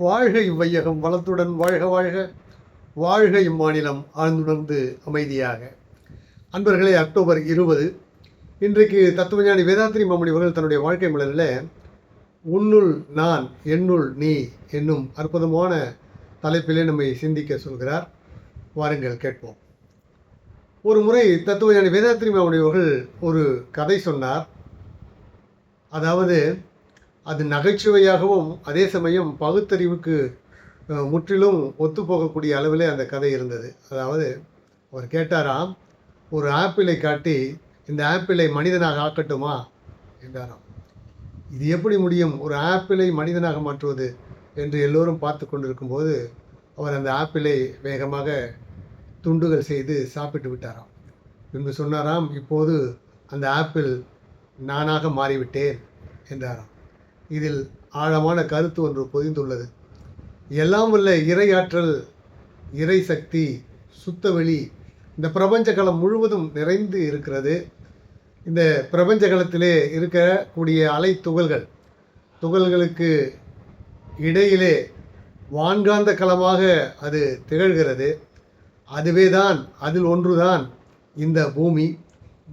வாழ்க இவ்வையகம் வளத்துடன் வாழ்க வாழ்க. வாழ்க இம்மாநிலம் ஆழ்ந்துணர்ந்து அமைதியாக. அன்பர்களே அக்டோபர் இருபது. இன்றைக்கு தத்துவஞானி வேதாத்திரி மாமணி அவர்கள் தன்னுடைய வாழ்க்கை மலரில் உன்னுள் நான் என்னுள் நீ என்னும் அற்புதமான தலைப்பிலே நம்மை சிந்திக்க சொல்கிறார். வாருங்கள் கேட்போம். ஒரு முறை தத்துவஞானி வேதாத்திரி மாமணி அவர்கள் ஒரு கதை சொன்னார். அதாவது அது நகைச்சுவையாகவும் அதே சமயம் பகுத்தறிவுக்கு முற்றிலும் ஒத்துப்போகக்கூடிய அளவிலே அந்த கதை இருந்தது. அதாவது அவர் கேட்டாராம் ஒரு ஆப்பிளை காட்டி இந்த ஆப்பிளை மனிதனாக ஆக்கட்டுமா? என்றாராம். இது எப்படி முடியும்? ஒரு ஆப்பிளை மனிதனாக மாற்றுவது? என்று எல்லோரும் பார்த்து கொண்டிருக்கும்போது அவர் அந்த ஆப்பிளை வேகமாக துண்டுகள் செய்து சாப்பிட்டு விட்டாராம். பின்பு சொன்னாராம் இப்போது அந்த ஆப்பிள் நானாக மாறிவிட்டேன் என்றாராம். இதில் ஆழமான கருத்து ஒன்று பொதிந்துள்ளது. எல்லாம் உள்ள இறையாற்றல் இறை சக்தி சுத்தவெளி இந்த பிரபஞ்ச களம் முழுவதும் நிறைந்து இருக்கிறது. இந்த பிரபஞ்ச களத்திலே இருக்கக்கூடிய அலை துகள்கள் துகள்களுக்கு இடையிலே வான்காந்த களமாக அது திகழ்கிறது. அதுவே தான் அதில் ஒன்றுதான் இந்த பூமி.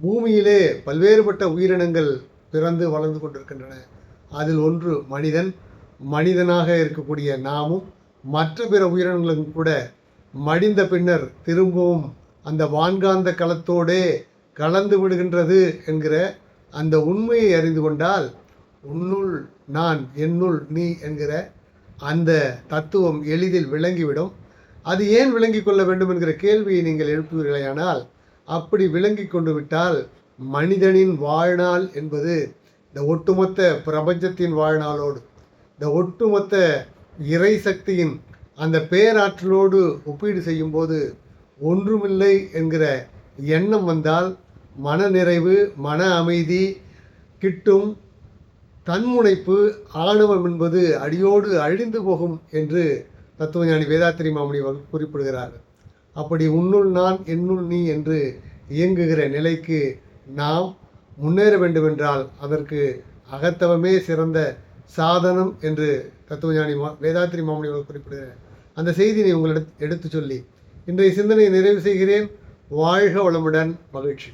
பூமியிலே பல்வேறுபட்ட உயிரினங்கள் பிறந்து வளர்ந்து கொண்டிருக்கின்றன. அதில் ஒன்று மனிதன் மனிதனாக இருக்கக்கூடிய நாமும் மற்ற பிற உயிரினங்களும் கூட மடிந்த பின்னர் திரும்பவும் அந்த வான்காந்த களத்தோடே கலந்து விடுகின்றது என்கிற அந்த உண்மையை அறிந்து கொண்டால் உன்னுள் நான் என்னுள் நீ என்கிற அந்த தத்துவம் எளிதில் விளங்கிவிடும். அது ஏன் விளங்கி கொள்ள வேண்டும் என்கிற கேள்வியை நீங்கள் எழுப்புவீர்களேயானால் அப்படி விளங்கி கொண்டு விட்டால் மனிதனின் வாழ்நாள் என்பது இந்த ஒட்டுமொத்த பிரபஞ்சத்தின் வாழ்நாளோடு இந்த ஒட்டுமொத்த இறை சக்தியின் அந்த பேராற்றலோடு ஒப்பீடு செய்யும்போது ஒன்றுமில்லை என்கிற எண்ணம் வந்தால் மனநிறைவு மன அமைதி கிட்டும் தன்முனைப்பு ஆணவம் என்பது அடியோடு அழிந்து போகும் என்று தத்துவஞானி வேதாத்திரி மாமணி குறிப்பிடுகிறார். அப்படி உன்னுள் நான் என்னுள் நீ என்று இயங்குகிற நிலைக்கு நாம் முன்னேற வேண்டுமென்றால் அதற்கு அகத்தவமே சிறந்த சாதனம் என்று தத்துவஞானி மா வேதாத்திரி மாமணி அவர்கள் குறிப்பிடுகிறார். அந்த செய்தியை உங்களிடம் எடுத்து சொல்லி இன்றைய சிந்தனையை நிறைவு செய்கிறேன். வாழ்க வளமுடன் மகிழ்ச்சி.